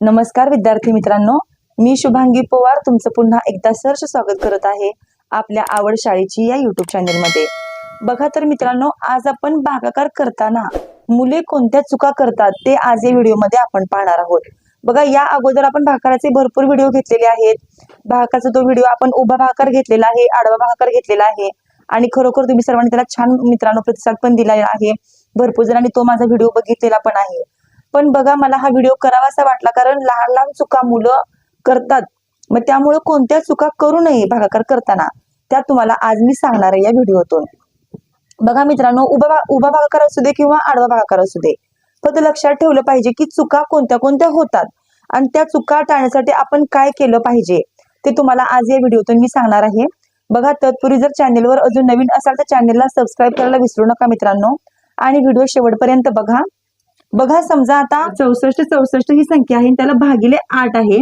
नमस्कार विद्यार्थी मित्रांनो. मी शुभांगी पवार तुमचं पुन्हा एकदा सहर्ष स्वागत करत आहे आपल्या आवड शाळेची या युट्यूब चॅनेलमध्ये बघा तर मित्रांनो आज आपण भागाकार करताना मुले कोणत्या चुका करतात ते आज या व्हिडिओमध्ये आपण पाहणार आहोत. बघा या अगोदर आपण भाकाराचे भरपूर व्हिडिओ घेतलेले आहेत. भाकाचा तो व्हिडिओ आपण उभा भाकार घेतलेला आहे आडवा भाकार घेतलेला आहे. आणि खरोखर तुम्ही सर्वांनी त्याला छान मित्रांनो प्रतिसाद पण दिला आहे. भरपूर जणांनी तो माझा व्हिडिओ बघितलेला पण आहे. पण बघा मला हा व्हिडिओ करावासा वाटला. कारण लहान लहान चुका मुलं करतात. मग त्यामुळे कोणत्या चुका करू नये भागाकार करताना? त्या तुम्हाला आज मी सांगणार आहे या व्हिडिओतून. बघा मित्रांनो उभा उभा भागाकार असू दे किंवा आडवा भागाकार असू दे फक्त लक्षात ठेवलं पाहिजे की चुका कोणत्या कोणत्या होतात आणि त्या चुका टाळण्यासाठी आपण काय केलं पाहिजे ते तुम्हाला आज या व्हिडिओतून मी सांगणार आहे. बघा तत्पूर्वी जर चॅनेलवर अजून नवीन असाल तर चॅनेलला सबस्क्राईब करायला विसरू नका मित्रांनो. आणि व्हिडिओ शेवटपर्यंत बघा. बघा समजा आता चौसष्ट चौसष्ट ही संख्या आहे त्याला भागिले आठ आहे.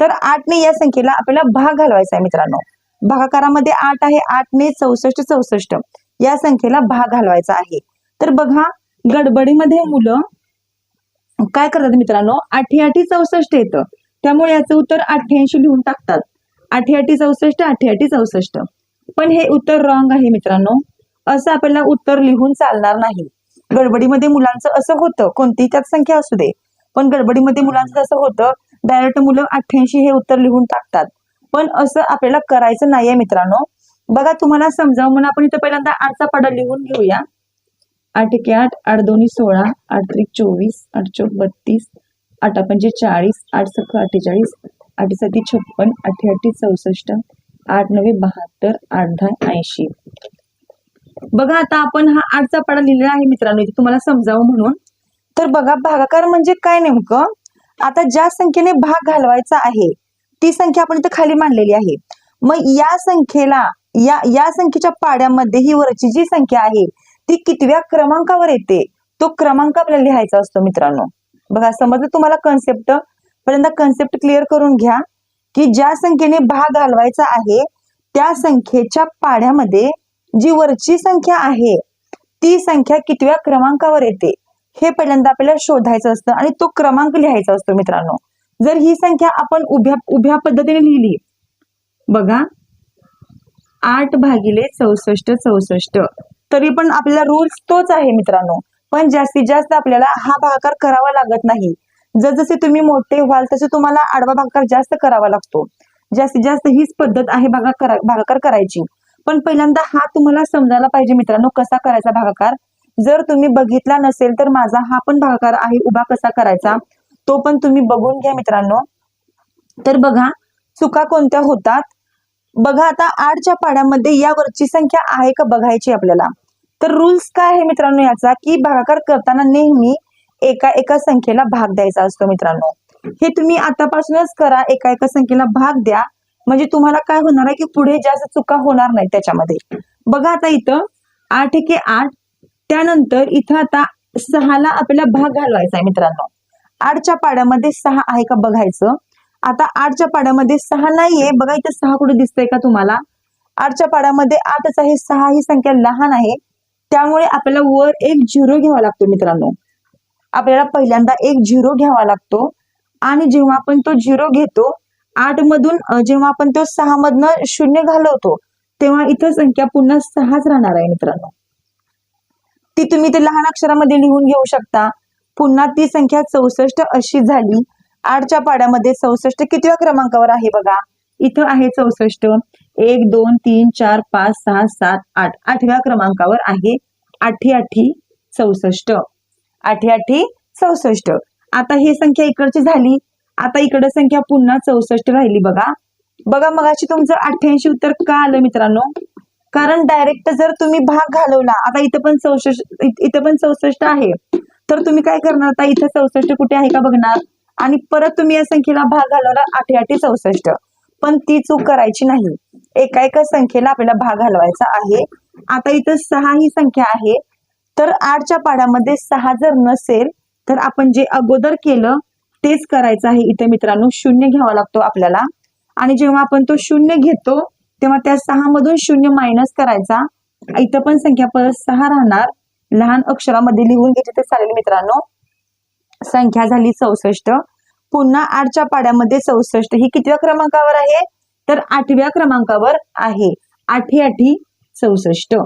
तर आठने या संख्येला आपल्याला भाग घालवायचा आहे मित्रांनो. भागाकारामध्ये आठ आहे आठने चौसष्ट चौसष्ट या संख्येला भाग घालवायचा आहे. तर बघा गडबडीमध्ये मुलं काय करतात मित्रांनो? आठी आठी चौसष्ट येतं. त्यामुळे याचं उत्तर अठ्ठ्याऐंशी लिहून टाकतात. आठी आठी चौसष्ट आठी आठी चौसष्ट. पण हे उत्तर रॉंग आहे मित्रांनो. असं आपल्याला उत्तर लिहून चालणार नाही. गडबडीमध्ये मुलांचं असं होतं कोणतीही त्यात संख्या असू दे पण गडबडीमध्ये मुलांचं असं होतं डायरेक्ट मुलं अठ्ठ्याऐंशी हे उत्तर लिहून टाकतात. पण असं आपल्याला करायचं नाहीये मित्रांनो. बघा तुम्हाला समजावं म्हणून आपण इथं पहिल्यांदा आठचा पाडा लिहून घेऊया. आठ एके आठ आठ दोन्ही सोळा आठ त्रिक चोवीस आठ चौक बत्तीस आठ पंचे चाळीस आठ सख अठ्ठेचाळीस आठ सती छप्पन आठ चौसष्ट आठ नवे बहात्तर आठ दहा ऐंशी. बघा आता आपण हा आठचा पाडा लिहिलेला आहे मित्रांनो इथे तुम्हाला समजावं म्हणून. तर बघा भागाकार म्हणजे काय नेमकं? आता ज्या संख्येने भाग घालवायचा आहे ती संख्या आपण इथं खाली मांडलेली आहे. मग या संख्येला या या संख्येच्या पाड्यामध्ये ही वरची जी संख्या आहे ती कितव्या क्रमांकावर येते? तो क्रमांक आपल्याला लिहायचा असतो मित्रांनो. बघा समजलं तुम्हाला कन्सेप्ट पहिल्यांदा कन्सेप्ट क्लिअर करून घ्या की ज्या संख्येने भाग घालवायचा आहे त्या संख्येच्या पाड्यामध्ये जी वरची संख्या आहे ती संख्या कितव्या क्रमांकावर येते? हे पहिल्यांदा आपल्याला शोधायचं असतं आणि तो क्रमांक लिहायचा असतो मित्रांनो. जर ही संख्या आपण उभ्या उभ्या पद्धतीने लिहिली बघा आठ भागिले चौसष्ट चौसष्ट. तरी पण आपल्याला रूल्स तोच आहे मित्रांनो. पण जास्तीत जास्त आपल्याला हा भागाकार करावा लागत नाही. जसजसे तुम्ही मोठे व्हाल तसे तुम्हाला आडवा भागाकार जास्त करावा लागतो. जास्तीत जास्त हीच पद्धत आहे भागाकार भागाकार करायची. पण पहिल्यांदा हा तुम्हाला समजायला पाहिजे मित्रांनो कसा करायचा भागाकार? जर तुम्ही बघितला नसेल तर माझा हा पण भागाकार आहे उभा कसा करायचा? तो पण तुम्ही बघून घ्या मित्रांनो. तर बघा चुका कोणत्या होतात? बघा आता आठच्या पाड्यामध्ये यावरची संख्या आहे का बघायची आपल्याला? तर रूल्स काय आहे मित्रांनो याचा? की भागाकार करताना नेहमी एका एका संख्येला भाग द्यायचा असतो मित्रांनो. हे तुम्ही आतापासूनच करा एका एका संख्येला भाग द्या. म्हणजे तुम्हाला काय होणार आहे की पुढे जास्त चुका होणार नाही त्याच्यामध्ये. बघा आता इथं आठ एके आठ. त्यानंतर इथं आता सहाला आपल्याला भाग घालवायचा आहे मित्रांनो. आठच्या पाड्यामध्ये सहा आहे का बघायचं. आता आठच्या पाड्यामध्ये सहा नाहीये. बघा इथं सहा कुठे दिसतंय का तुम्हाला? आठच्या पाड्यामध्ये आठच आहे. सहा ही संख्या लहान आहे. त्यामुळे आपल्याला वर एक झिरो घ्यावा लागतो मित्रांनो. आपल्याला पहिल्यांदा एक झिरो घ्यावा लागतो. आणि जेव्हा आपण तो झिरो घेतो आठ मधून जेव्हा आपण तो सहा मधनं शून्य घालवतो तेव्हा इथं संख्या पुन्हा सहाच राहणार आहे मित्रांनो. ती तुम्ही ते लहान अक्षरामध्ये लिहून घेऊ शकता. पुन्हा ती संख्या चौसष्ट अशी झाली. आठच्या पाड्यामध्ये चौसष्ट कितव्या क्रमांकावर आहे बघा. इथं आहे चौसष्ट. एक दोन तीन चार पाच सहा सात आठ. आठव्या क्रमांकावर आहे आठी आठी चौसष्ट. आठी आठी चौसष्ट. आता ही संख्या इकडची झाली. आता इकडे संख्या पुन्हा चौसष्ट राहिली बघा. बघा मगाशी तुमचं अठ्ठ्याऐंशी उत्तर का आलं मित्रांनो? कारण डायरेक्ट जर तुम्ही भाग घालवला आता इथं पण चौसष्ट इथं पण चौसष्ट आहे. तर तुम्ही काय करणार? आता इथं चौसष्ट कुठे आहे का बघणार? आणि परत तुम्ही या संख्येला भाग घालवला आठे आठे चौसष्ट. पण ती चूक करायची नाही. एका एका संख्येला आपल्याला भाग घालवायचा आहे. आता इथं सहा ही संख्या आहे. तर आठच्या पाड्यामध्ये सहा जर नसेल तर आपण जे अगोदर केलं तेच करायचं आहे इथे मित्रांनो. शून्य घ्यावा लागतो आपल्याला. आणि जेव्हा आपण तो शून्य घेतो तेव्हा त्या सहा मधून शून्य मायनस करायचा. इथं पण संख्या परत सहा राहणार. लहान अक्षरामध्ये लिहून घेतली तर चालेल मित्रांनो. संख्या झाली चौसष्ट. पुन्हा आठच्या पाड्यामध्ये चौसष्ट. ही कितव्या क्रमांकावर आहे? तर आठव्या क्रमांकावर आहे. आठी आठी चौसष्ट.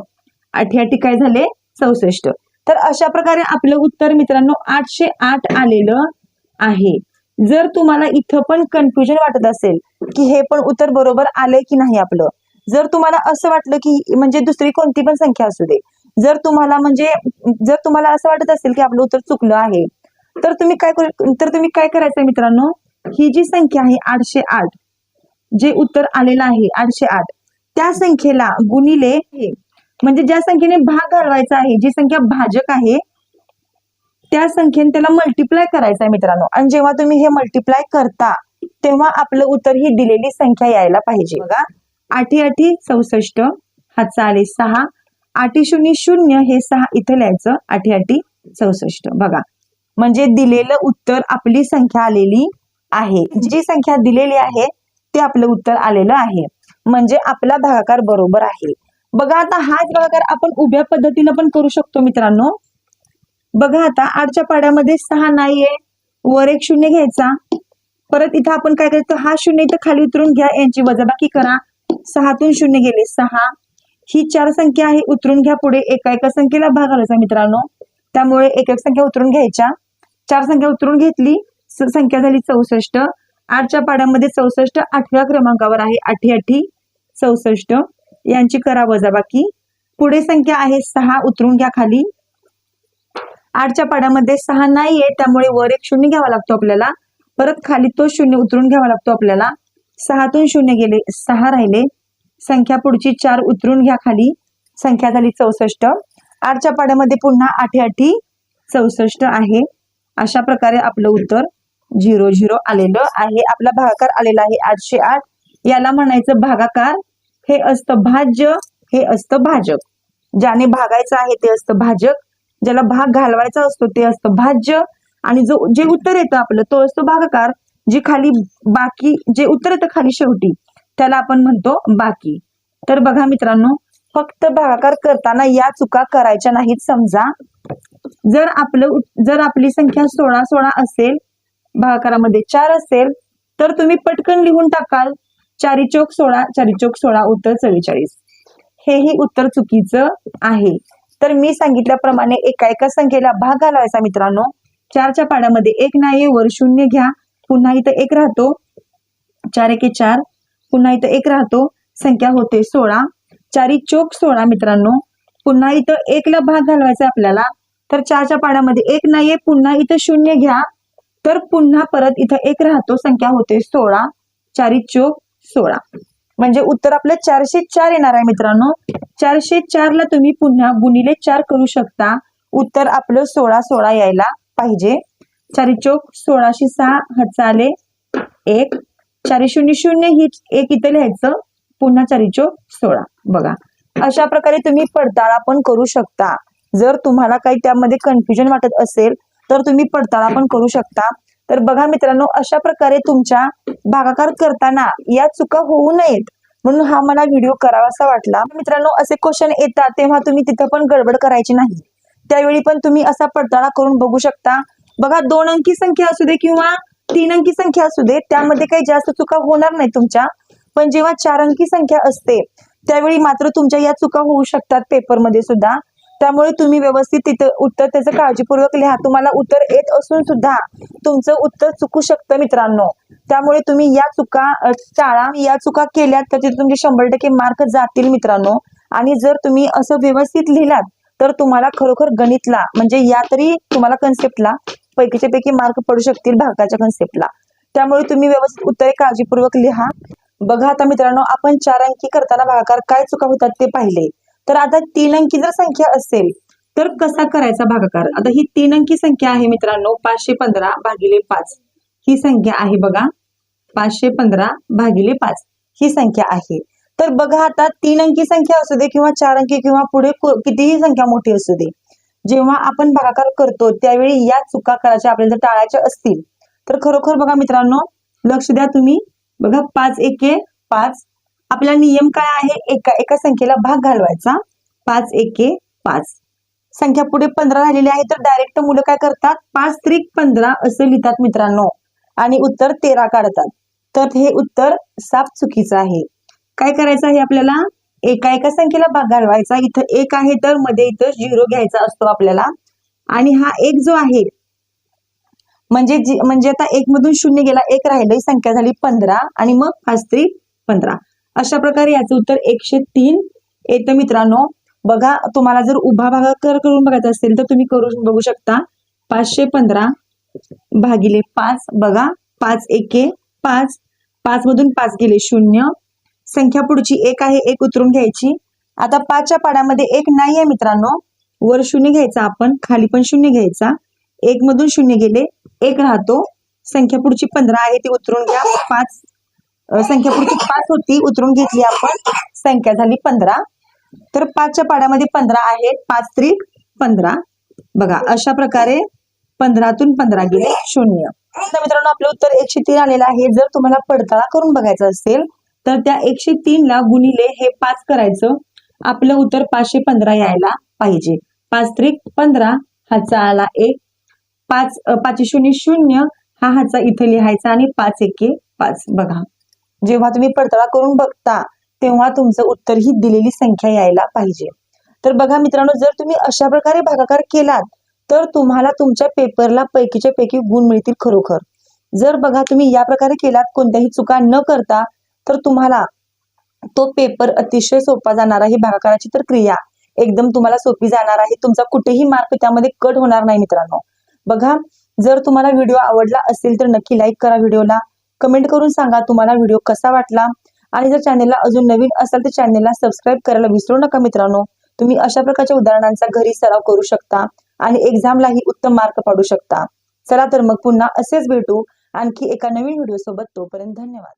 आठी आठी काय झाले? चौसष्ट. तर अशा प्रकारे आपलं उत्तर मित्रांनो आठशे आठ आलेलं आहे. जर तुम्हाला इथं पण कन्फ्युजन वाटत असेल की हे पण उत्तर बरोबर आलंय की नाही आपलं जर तुम्हाला असं वाटलं की म्हणजे दुसरी कोणती पण संख्या असू दे जर तुम्हाला म्हणजे जर तुम्हाला असं वाटत असेल की आपलं उत्तर चुकलं आहे तर तुम्ही काय करू तर तुम्ही काय करायचं मित्रांनो? ही जी संख्या आहे आठशे आठ जे उत्तर आलेलं आहे आठशे आठ त्या संख्येला गुणिले हे. म्हणजे ज्या संख्येने भाग घालवायचा आहे जी संख्या भाजक आहे त्या संख्येने त्याला मल्टिप्लाय करायचं आहे मित्रांनो. आणि जेव्हा तुम्ही हे मल्टिप्लाय करता तेव्हा आपलं उत्तर ही दिलेली संख्या यायला पाहिजे. बघा आठी आठी चौसष्ट हातचा आले सहा आठी शून्य शून्य हे सहा इथं लिहायचं आठी आठी चौसष्ट. बघा म्हणजे दिलेलं उत्तर आपली संख्या आलेली आहे. जी संख्या दिलेली आहे ते आपलं उत्तर आलेलं आहे. म्हणजे आपला भागाकार बरोबर आहे. बघा आता हाच भागाकार आपण उभ्या पद्धतीनं पण करू शकतो मित्रांनो. बघा आता आठच्या पाड्यामध्ये सहा नाहीये वर एक शून्य घ्यायचा. परत इथं आपण काय करायचं हा शून्य इथं खाली उतरून घ्या यांची वजाबाकी करा. सहातून शून्य गेले सहा. ही चार संख्या आहे उतरून घ्या पुढे. एका एका संख्येला भाग आलायचा मित्रांनो. त्यामुळे एक एक संख्या उतरून घ्यायच्या. चार संख्या उतरून घेतली संख्या झाली चौसष्ट. आठच्या पाड्यामध्ये चौसष्ट आठव्या क्रमांकावर आहे आठी आठी चौसष्ट. यांची करा वजाबाकी. पुढे संख्या आहे सहा उतरून घ्या खाली. आठच्या पाड्यामध्ये सहा नाहीये त्यामुळे वर एक शून्य घ्यावा लागतो आपल्याला. परत खाली तो शून्य उतरून घ्यावा लागतो आपल्याला. सहातून शून्य गेले सहा राहिले. संख्या पुढची चार उतरून घ्या खाली. संख्या झाली चौसष्ट. आठच्या पाड्यामध्ये पुन्हा आठी आठी चौसष्ट आहे. अशा प्रकारे आपलं उत्तर झिरो झिरो आलेलं आहे. आपला भागाकार आलेला आहे आठशे आठ. याला म्हणायचं भागाकार. हे असतं भाज्य हे असतं भाजक. ज्याने भागायचं आहे ते असतं भाजक. ज्याला भाग घालवायचा असतो ते असतं भाज्य. आणि जो जे उत्तर येतं आपलं तो असतो भागाकार. जे खाली बाकी जे उत्तर येतं खाली शेवटी त्याला आपण म्हणतो बाकी. तर बघा मित्रांनो फक्त भागाकार करताना या चुका करायच्या नाहीत समजा. जर आपलं जर आपली संख्या सोळा सोळा असेल भागाकारामध्ये चार असेल तर तुम्ही पटकन लिहून टाकाल. चारी चौक सोळा चारी चौक सोळा उत्तर चव्वेचाळीस. हेही उत्तर चुकीचं आहे. तर मी सांगितल्याप्रमाणे एका एका संख्येला भाग घालायचा मित्रांनो. चारच्या पाड्यामध्ये एक नाही वर शून्य घ्या. पुन्हा इथं एक राहतो. चार एके चार. पुन्हा इथं एक राहतो. संख्या होते सोळा. चारी चोक सोळा मित्रांनो. पुन्हा इथं एकला भाग घालवायचा आपल्याला. तर चारच्या पाड्यामध्ये एक नाहीये पुन्हा इथं शून्य घ्या. तर पुन्हा परत इथं एक राहतो. संख्या होते सोळा. चारी चोक सोळा. म्हणजे उत्तर आपलं चारशे चार येणार आहे मित्रांनो. चारशे चार ला तुम्ही पुन्हा गुणिले चार करू शकता. उत्तर आपलं सोळा सोळा यायला पाहिजे. चारी चोक सोळाशे सहा हातचा एक. चारी शून्य शून्य ही एक इथं लिहायचं. पुन्हा चारी चोक सोळा. बघा. अशा प्रकारे तुम्ही पडताळा पण करू शकता. जर तुम्हाला काही त्यामध्ये कन्फ्युजन वाटत असेल तर तुम्ही पडताळा पण करू शकता. तर बघा मित्रांनो अशा प्रकारे तुमच्या भागाकार करताना या चुका होऊ नयेत. म्हणून हा मला व्हिडिओ करावासा वाटला. मित्रांनो असे क्वेश्चन येतात तेव्हा तुम्ही तिथं पण गडबड करायची नाही. त्यावेळी पण तुम्ही असा पडताळा करून बघू शकता. बघा दोन अंकी संख्या असू दे किंवा तीन अंकी संख्या असू दे त्यामध्ये काही जास्त चुका होणार नाही तुमच्या. पण जेव्हा चार अंकी संख्या असते त्यावेळी मात्र तुमच्या या चुका होऊ शकतात पेपरमध्ये सुद्धा. त्यामुळे तुम्ही व्यवस्थित तिथं उत्तर त्याचं काळजीपूर्वक लिहा. तुम्हाला उत्तर येत असून सुद्धा तुमचं उत्तर चुकू शकतं मित्रांनो. त्यामुळे तुम्ही या चुका टाळा. या चुका केल्यात तर तिथे तुमचे शंभर टक्के मार्क जातील मित्रांनो. आणि जर तुम्ही असं व्यवस्थित लिहिलात तर तुम्हाला खरोखर गणितला म्हणजे या तरी तुम्हाला कन्सेप्टला पैकीच्या पैकी मार्क पडू शकतील भागाच्या कन्सेप्टला त्यामुळे तुम्ही व्यवस्थित उत्तरे काळजीपूर्वक लिहा. बघा आता मित्रांनो आपण चार अंकी करताना भागाकार काय चुका होतात ते पाहिले. तर आता तीन अंकी जर संख्या असेल तर कसा करायचा भागाकार? आता ही तीन अंकी संख्या आहे मित्रांनो पाचशे पंधरा भागिले पाच. ही संख्या आहे बघा पाचशे पंधरा भागिले पाच. ही संख्या आहे. तर बघा आता तीन अंकी संख्या असू दे किंवा चार अंकी किंवा पुढे कितीही संख्या मोठी असू दे जेव्हा आपण भागाकार करतो त्यावेळी या चुका करायच्या आपल्याला जर टाळायच्या असतील तर खरोखर बघा मित्रांनो लक्ष द्या तुम्ही. बघा पाच एके पाच आपला नियम काय आहे? एका एका संख्येला भाग घालवायचा. पाच एके पाच. संख्या पुढे पंधरा राहिलेली आहे तर डायरेक्ट मुलं काय करतात? पाच त्रिक पंधरा असं लिहितात मित्रांनो. आणि उत्तर तेरा काढतात. तर हे उत्तर साफ चुकीचं आहे. काय करायचं आहे आपल्याला? एका एका संख्येला भाग घालवायचा. इथं एक आहे तर मध्ये इथं झिरो घ्यायचा असतो आपल्याला. आणि हा एक जो आहे म्हणजे म्हणजे आता एक मधून शून्य गेला एक राहिलं ही संख्या झाली पंधरा. आणि मग पाच त्रिक पंधरा. अशा प्रकारे याचं उत्तर एकशे तीन. येतं मित्रांनो बघा तुम्हाला जर उभा भागाकार करून बघायचा असेल तर तुम्ही करू बघू शकता. पाचशे पंधरा भागिले पाच बघा पाच एके पाच. पाच मधून पाच गेले शून्य. संख्या पुढची एक आहे एक उतरून घ्यायची. आता पाचच्या पाड्यामध्ये एक नाही आहे मित्रांनो. वर शून्य घ्यायचा आपण खाली पण शून्य घ्यायचा. एक मधून शून्य गेले एक राहतो. संख्या पुढची पंधरा आहे ती उतरून घ्या. पाच संख्या पुढची पाच होती. उतरून घेतली आपण. संख्या झाली पंधरा. तर पाचच्या पाड्यामध्ये पंधरा आहेत. पाच त्रिक पंधरा. बघा अशा प्रकारे पंधरातून पंधरा गेले शून्य. मित्रांनो आपलं उत्तर एकशे तीन आलेलं आहे. जर तुम्हाला पडताळा करून बघायचं असेल तर त्या एकशे तीन ला गुणिले हे पाच करायचं. आपलं उत्तर पाचशे पंधरा यायला पाहिजे. पाच त्रिक पंधरा हाचा आला एक. पाच पाचशे शून्य शून्य हा हाचा इथं लिहायचा आणि पाच एके पाच. बघा. जेव्हा तुम्ही पडताळा करून बघता तेव्हा तुमचं उत्तर ही दिलेली संख्या यायला पाहिजे. तर बघा मित्रांनो जर तुम्ही अशा प्रकारे भागाकार केलात तर तुम्हाला तुमच्या पेपरला पैकीच्या पैकी गुण मिळतील खरोखर. जर बघा तुम्ही या प्रकारे केलात कोणत्याही चुका न करता तर तुम्हाला तो पेपर अतिशय सोपा जाणार आहे. भागाकाराची तर क्रिया एकदम तुम्हाला सोपी जाणार आहे. तुमचा कुठेही मार्क त्यामध्ये कट होणार नाही मित्रांनो. बघा जर तुम्हाला व्हिडिओ आवडला असेल तर नक्की लाईक करा व्हिडिओला. कमेंट करून सांगा तुम्हाला व्हिडिओ कसा वाटला. आणि जर चॅनेलला अजून नवीन असाल तर चॅनेलला सबस्क्राईब करायला विसरू नका मित्रांनो. तुम्ही अशा प्रकारच्या उदाहरणांचा घरी सराव करू शकता आणि एक्झामलाही उत्तम मार्क पाडू शकता. चला तर मग पुन्हा असेच भेटू. आणखी एका नवीन व्हिडिओ सोबत तोपर्यंत धन्यवाद.